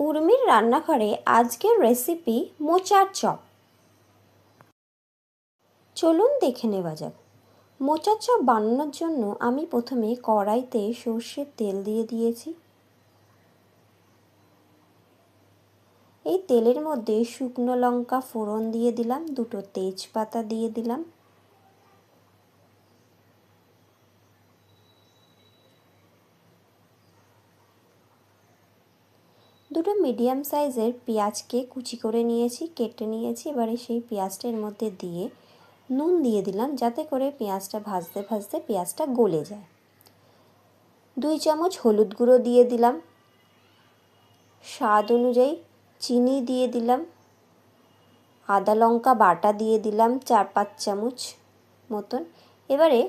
উর্মির রান্নাঘরে আজকের রেসিপি মোচার চপ। চলুন দেখে নেওয়া যাক। মোচার চপ বানানোর জন্য আমি প্রথমে কড়াইতে সর্ষের তেল দিয়ে দিয়েছি। এই তেলের মধ্যে শুকনো লঙ্কা ফোড়ন দিয়ে দিলাম, দুটো তেজপাতা দিয়ে দিলাম দুটো মিডিয়াম সাইজের পেঁয়াজকে কুচি করে নিয়েছি, কেটে নিয়েছি। এবারে সেই পেঁয়াজটার মধ্যে দিয়ে নুন দিয়ে দিলাম যাতে করে পেঁয়াজটা ভাজতে ভাজতে পেঁয়াজটা গলে যায়। দুই চামচ হলুদ গুঁড়ো দিয়ে দিলাম। স্বাদ অনুযায়ী চিনি দিয়ে দিলাম। আদা লঙ্কা বাটা দিয়ে দিলাম চার পাঁচ চামচ মতন। এবারে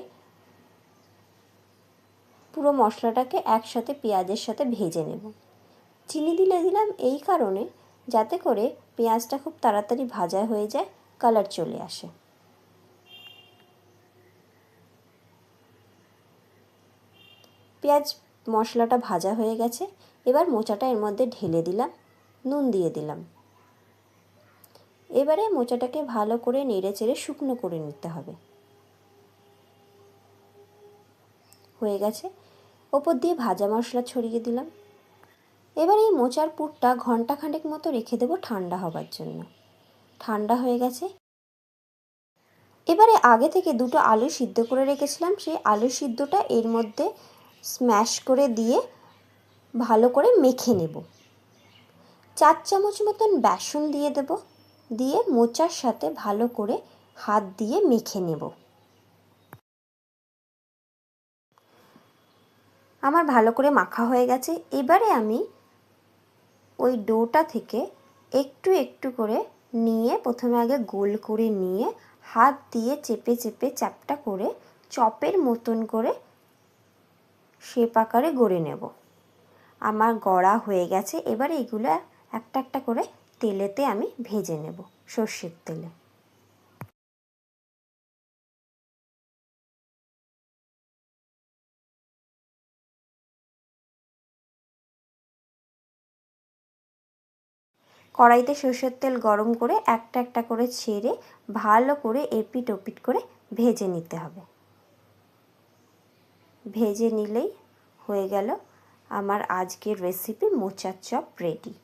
পুরো মশলাটাকে একসাথে পেঁয়াজের সাথে ভেজে নেব। চিনি দিলে দিলাম এই কারণে, যাতে করে পেঁয়াজটা খুব তাড়াতাড়ি ভাজা হয়ে যায়, কালার চলে আসে। পেঁয়াজ মশলাটা ভাজা হয়ে গেছে, এবার মোচাটা এর মধ্যে ঢেলে দিলাম, নুন দিয়ে দিলাম। এবারে মোচাটাকে ভালো করে নেড়ে চেড়ে শুকনো করে নিতে হবে। হয়ে গেছে। ওপর দিয়ে ভাজা মশলা ছড়িয়ে দিলাম। এবার এই মোচার পুরটা ঘন্টাখানেক মতো রেখে দেবো ঠান্ডা হবার জন্য। ঠান্ডা হয়ে গেছে। এবারে আগে থেকে দুটো আলু সিদ্ধ করে রেখেছিলাম। সেই আলু সিদ্ধটা এর মধ্যে স্ম্যাশ করে দিয়ে ভালো করে মেখে নেব। চার চামচ মতন বেসন দিয়ে দেব। দিয়ে মোচার সাথে ভালো করে হাত দিয়ে মেখে নেব। আমার ভালো করে মাখা হয়ে গেছে। এবারে আমি ওই ডোটা থেকে একটু একটু করে নিয়ে প্রথমে আগে গোল করে নিয়ে হাত দিয়ে চেপে চেপে চ্যাপটা করে চপের মতন করে শেপ আকারে গড়ে নেব। আমার গড়া হয়ে গেছে, এবার এগুলো একটা একটা করে তেলেতে আমি ভেজে নেব, সর্ষের তেলে। কড়াইতে সরষের তেল গরম করে একটা একটা করে ছেড়ে ভালো করে এপিট ওপিট করে ভেজে নিতে হবে। ভেজে নিলেই হয়ে গেল আমার আজকের রেসিপি মোচার চপ রেডি